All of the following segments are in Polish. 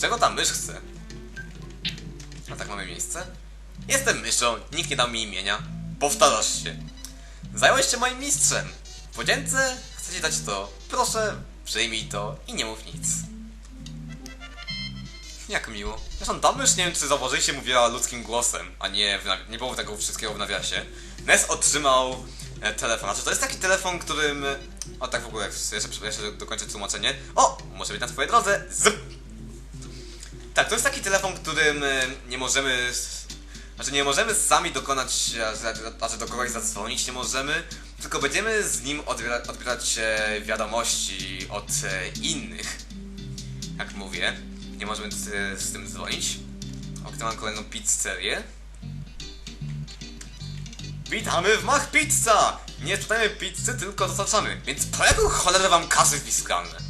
Czego ta mysz chce? A tak mamy miejsce? Jestem myszą, nikt nie dał mi imienia. Powtarzasz się. Zająłeś się moim mistrzem. W podzięce chcę ci dać to. Proszę, przyjmij to i nie mów nic. Jak miło. Zresztą ta mysz, nie wiem czy zauważyliście, mówiła ludzkim głosem, a nie, w, nie było tego wszystkiego w nawiasie. Ness otrzymał e, telefon. Znaczy to jest taki telefon, którym... O tak w ogóle, jeszcze, jeszcze dokończę tłumaczenie. O! Może być na twojej drodze. Zyp! Tak, to jest taki telefon, którym e, nie możemy... Znaczy nie możemy sami dokonać, znaczy do kogoś zadzwonić nie możemy, tylko będziemy z nim odbiera, odbierać e, wiadomości od e, innych. Jak mówię, nie możemy z, tym dzwonić. O, gdy mam kolejną pizzerię. Witamy w Mach Pizza! Nie sprzedajemy pizzy, tylko dostarczamy, więc po jaką cholerę wam kasy fiskalne?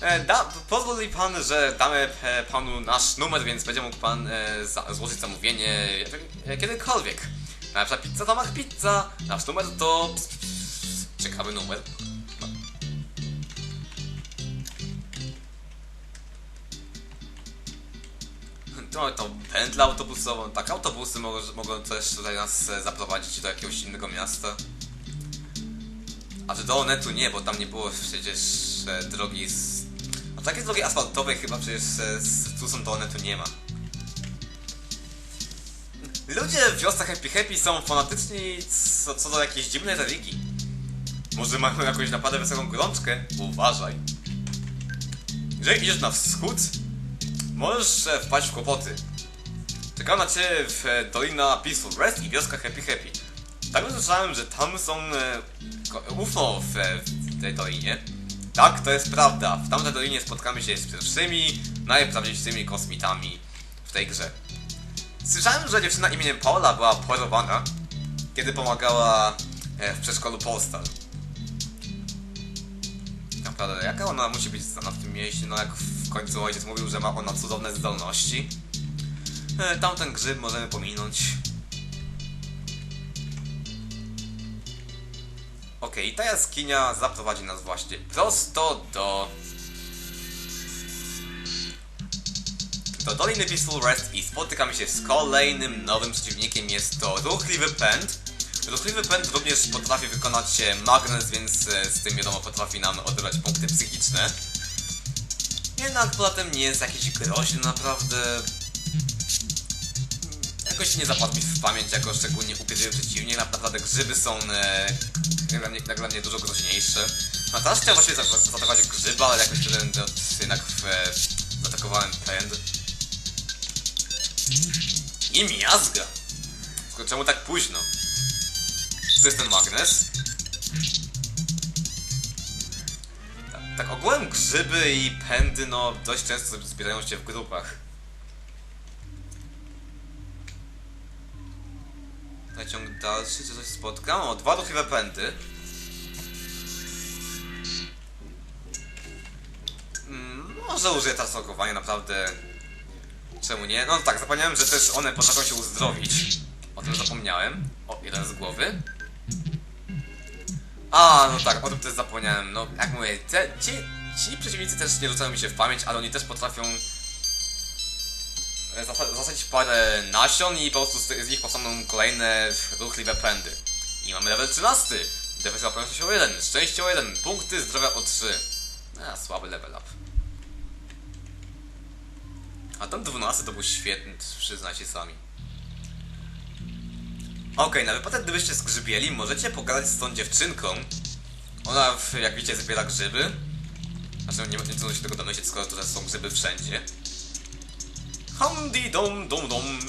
E, da, pozwól pan, że damy e, panu nasz numer, więc będzie mógł pan e, za, złożyć zamówienie kiedykolwiek. Nasza pizza to Mach Pizza, nasz numer to... Ciekawy numer. To, to pętlę autobusową, tak, autobusy mogą, mogą też tutaj nas zaprowadzić do jakiegoś innego miasta. A czy do Onetu nie, bo tam nie było przecież e, drogi z... A takiej drogi asfaltowej chyba przecież e, z Tucson do Onetu nie ma. Ludzie w wiosnach Happy Happy są fanatyczni co, co do jakiejś dziwnej religii. Może mają jakąś naprawdę wysoką gorączkę? Uważaj. Jeżeli idziesz na wschód, możesz e, wpaść w kłopoty. Czekam na ciebie w e, Dolina Peaceful Rest i wioska Happy Happy. Tak słyszałem, że tam są e, UFO w, w tej dolinie. Tak, to jest prawda. W tamtej dolinie spotkamy się z pierwszymi, najprawdziwszymi kosmitami w tej grze. Słyszałem, że dziewczyna imieniem Paula była porwana, kiedy pomagała e, w przedszkolu Polstar. Naprawdę, jaka ona musi być znana w tym mieście, no jak w końcu ojciec mówił, że ma ona cudowne zdolności. E, tamten grzyb możemy pominąć. Okej, ta jaskinia zaprowadzi nas właśnie prosto do... Do Doliny Peaceful Rest i spotykamy się z kolejnym nowym przeciwnikiem. Jest to Ruchliwy Pęd. Ruchliwy Pęd również potrafi wykonać magnes, więc e, z tym wiadomo potrafi nam odebrać punkty psychiczne. Jednak poza tym nie jest jakiś groźny naprawdę. Jakoś nie zapadł mi w pamięć jako szczególnie upierdliwy przeciwnik. Naprawdę grzyby są e, dla mnie, dla mnie dużo groźniejsze. No teraz chciałem właśnie za- zaatakować grzyba, ale jakoś no, jednak e, zaatakowałem pęd. I miazga! Tylko czemu tak późno? To jest ten magnes. Tak, tak ogółem grzyby i pędy no dość często zbierają się w grupach. Ciąg dalszy, czy coś spotkam? O, dwa duchliwe pędy. Mm, może użyję tarsokowania, naprawdę. Czemu nie? No tak, zapomniałem, że też one potrafią się uzdrowić. O tym zapomniałem. O, jeden z głowy. A, no tak, o tym też zapomniałem. No, jak mówię, te, ci, ci przeciwnicy też nie rzucają mi się w pamięć, ale oni też potrafią e, zasa- zasadzić parę nasion i po prostu z, nich powstaną kolejne ruchliwe pędy. I mamy level 13. Defensywa pojemność o 1, szczęście o 1, punkty zdrowia o 3. A, słaby level up. A ten 12 to był świetny, przyznajcie sami. Okej, na wypadek gdybyście zgrzybieli, możecie pogadać z tą dziewczynką. Ona, jak widzicie, zbiera grzyby. Znaczy, nie, nie trudno się tego domyśleć, skoro tutaj są grzyby wszędzie. Hamdi dom dom dom.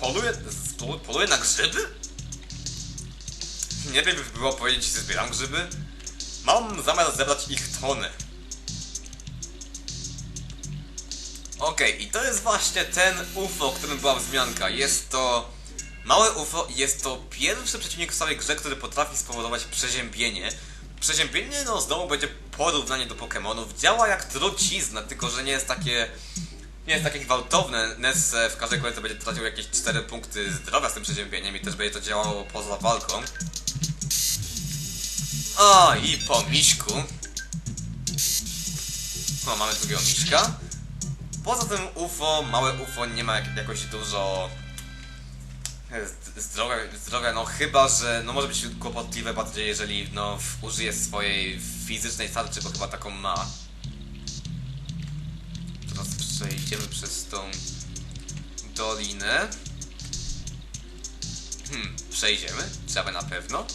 Poluje, poluje na grzyby? Nie wiem, by było powiedzieć, że zbieram grzyby. Mam zamiar zebrać ich tonę. Okej, i to jest właśnie ten UFO, o którym była wzmianka. Jest to małe UFO jest to pierwszy przeciwnik w całej grze, który potrafi spowodować przeziębienie. Przeziębienie, no znowu będzie porównanie do Pokémonów. Działa jak trucizna, tylko że nie jest takie... Nie jest takie gwałtowne. Ness e, w każdej kolejce będzie tracił jakieś 4 punkty zdrowia z tym przeziębieniem i też będzie to działało poza walką. A i po miśku. No, mamy drugiego miśka. Poza tym UFO, małe UFO nie ma jak, jakoś dużo e, zdrowia, zdrowia, no chyba, że no może być kłopotliwe bardziej, jeżeli no użyje swojej fizycznej tarczy, bo chyba taką ma. Przejdziemy przez tą dolinę. Hmm, przejdziemy, trzeba na pewno.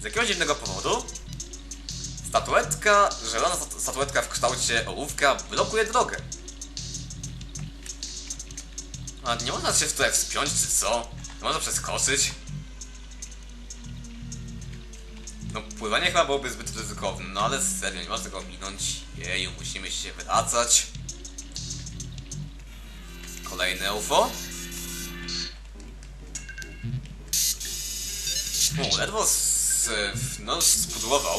Z jakiegoś dziwnego powodu Statuetka, zielona statu- statuetka w kształcie ołówka blokuje drogę. A nie można się w tutaj wspiąć, czy co? Nie można przeskoczyć? No, pływanie chyba byłoby zbyt ryzykowne, no ale serio, nie można tego minąć. Jeju, musimy się wracać. Kolejne UFO. O, ledwo s, no, spudłował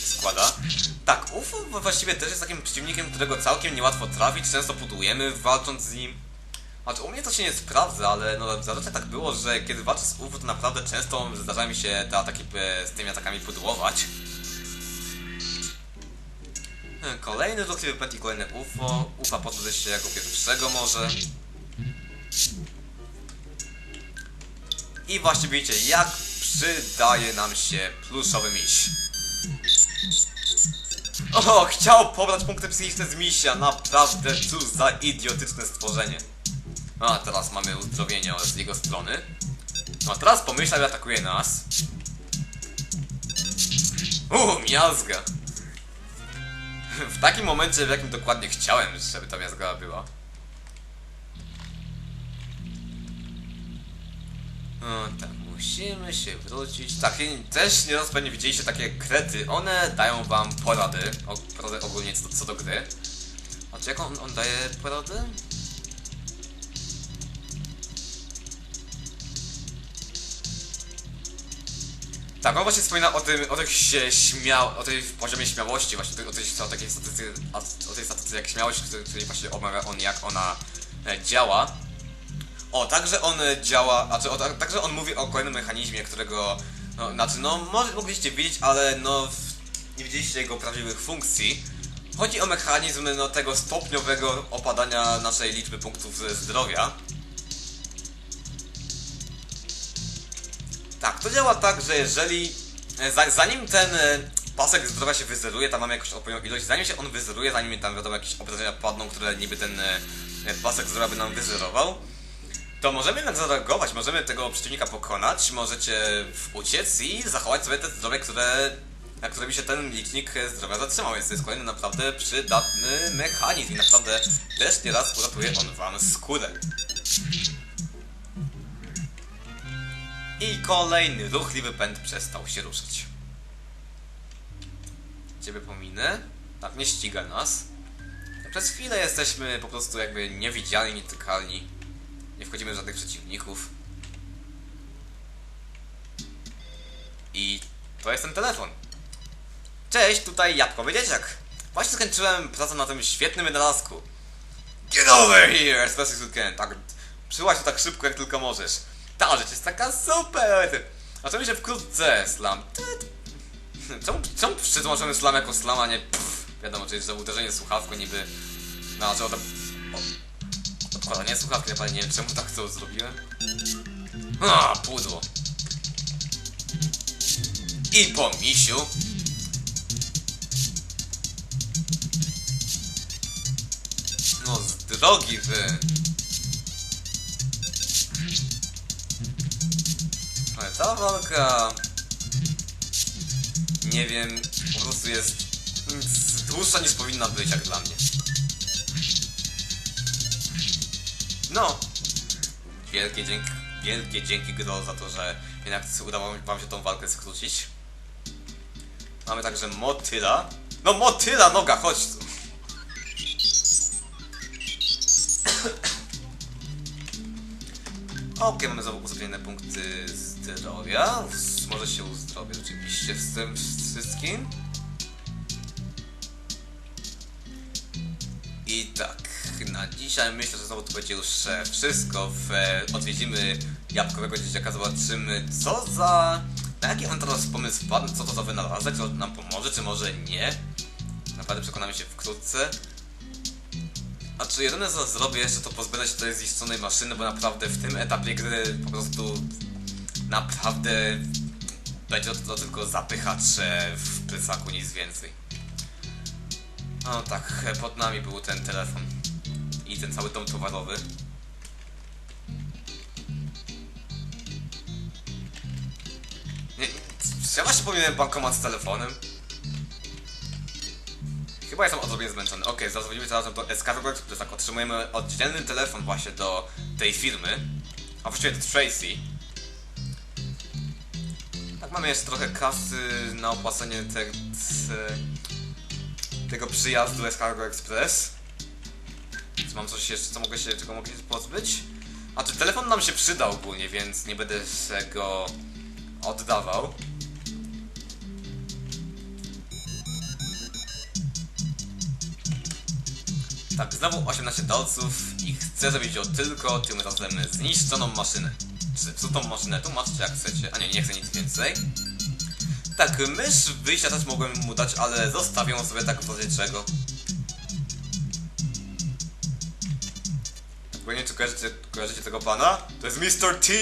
się składa. Tak, UFO właściwie też jest takim przeciwnikiem, którego całkiem niełatwo trafić, często pudłujemy walcząc z nim. Znaczy, u mnie to się nie sprawdza, ale no zazwyczaj tak było, że kiedy walczę z UFO, to naprawdę często zdarza mi się te ataki e, z tymi atakami pudłować. E, Kolejny ruchliwy pęd i kolejne UFO. UFA podróży się jako pierwszego może. I właśnie widzicie, jak przydaje nam się pluszowy miś. O, chciał pobrać punkty psychiczne z misia, naprawdę cóż za idiotyczne stworzenie. A, teraz mamy uzdrowienie z jego strony. No, a teraz pomyślał i atakuje nas. Uuu, miazga. W takim momencie, w jakim dokładnie chciałem, żeby ta miazga była. O, tak, musimy się wrócić. Tak, też nieraz pewnie widzieliście takie krety. One dają wam porady, o, porady ogólnie co, co do gry. A czy jaką on, on daje porady? Tak, on właśnie wspomina o tym, o tych się śmiał, o tej poziomie śmiałości, właśnie o tej, o takiej statystyce, o tej statystyce jak śmiałość, której, której właśnie omawia on, jak ona e, działa. O, także on działa, znaczy, o, tak- także on mówi o kolejnym mechanizmie, którego, no, znaczy, no, może mogliście widzieć, ale no, nie widzieliście jego prawdziwych funkcji. Chodzi o mechanizm, no, tego stopniowego opadania naszej liczby punktów zdrowia. Tak, to działa tak, że jeżeli, e, za, zanim ten e, pasek zdrowia się wyzeruje, tam mamy jakąś odpowiednią ilość, zanim się on wyzeruje, zanim tam wiadomo jakieś obrażenia padną, które niby ten e, pasek zdrowia by nam wyzerował, to możemy jednak zareagować, możemy tego przeciwnika pokonać, możecie uciec i zachować sobie te zdrowie, które, na które by się ten licznik zdrowia zatrzymał, więc to jest kolejny naprawdę przydatny mechanizm i naprawdę też nieraz uratuje on wam skórę. I kolejny ruchliwy pęd przestał się ruszać. Ciebie pominę. Tak, nie ściga nas. Przez chwilę jesteśmy po prostu jakby niewidzialni, nietykalni. Nie wchodzimy w żadnych przeciwników. I to jest ten telefon. Cześć, tutaj Jabłkowy Dzieciak. Właśnie skończyłem pracę na tym świetnym wynalazku. Get over here as fast as you can. Tak, przyłaź tu tak szybko jak tylko możesz. Ta rzecz jest taka super! Mi się wkrótce slam? Czemu, czemu przetłumaczymy slam jako slam, a nie pff, wiadomo, czyli że uderzenie słuchawką niby... No, że od... o- Odkładanie słuchawki, ale nie wiem czemu tak to zrobiłem. A, pudło. I po misiu. No, z drogi wy. Ta walka... Nie wiem, po prostu jest dłuższa niż powinna być, jak dla mnie. No. Wielkie dzięki, wielkie dzięki Gro za to, że jednak udało wam się tą walkę skrócić. Mamy także motyla. No motyla noga, chodź tu. Okej, mamy znowu uzupełnione punkty zdrowia. Może się uzdrowię rzeczywiście z tym wszystkim. I tak, na dzisiaj myślę, że znowu to będzie już e, wszystko. E, odwiedzimy jabłkowego dzieciaka, zobaczymy co za... Na jaki on teraz pomysł wpadł, co to za wynalazek, on nam pomoże, czy może nie. Naprawdę przekonamy się wkrótce. A czy jedyne co zrobię jeszcze to pozbędę się tej zniszczonej maszyny, bo naprawdę w tym etapie gry po prostu naprawdę będzie to tylko zapychacze w plecaku, nic więcej. No tak, pod nami był ten telefon i ten cały dom towarowy. Nie, czy ja właśnie powinienem bankomat z telefonem? Chyba jestem odrobinę zmęczony. Okej, zaraz wchodzimy teraz do Escargo Express, tak otrzymujemy oddzielny telefon właśnie do tej firmy. A właściwie do Tracy. Tak, mamy jeszcze trochę kasy na opłacenie te, te, tego przyjazdu Escargo Express. Czy mam coś jeszcze, co mogę się, czego mogę się pozbyć? A czy telefon nam się przyda ogólnie, więc nie będę się go oddawał. Tak, znowu 18 dolców i chcę zrobić ją tylko tym razem zniszczoną maszynę. Zepsutą maszynę, tu macie jak chcecie. A nie, nie chcę nic więcej. Tak, mysz wyjścia też mogłem mu dać, ale zostawię ją sobie tak w razie czego. Bo nie czy kojarzycie, kojarzycie tego pana? To jest Mr. T!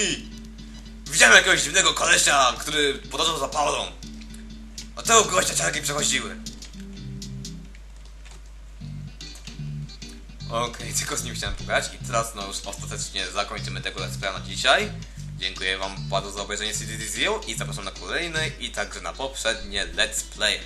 Widziałem jakiegoś dziwnego kolesia, który podążał za Paulą. Od tego gościa ciarki przechodziły. Okej, tylko z nim chciałem pogadać i teraz no już ostatecznie zakończymy tego let's na dzisiaj. Dziękuję wam bardzo za obejrzenie CD Zero i zapraszam na kolejny i także na poprzednie let's play.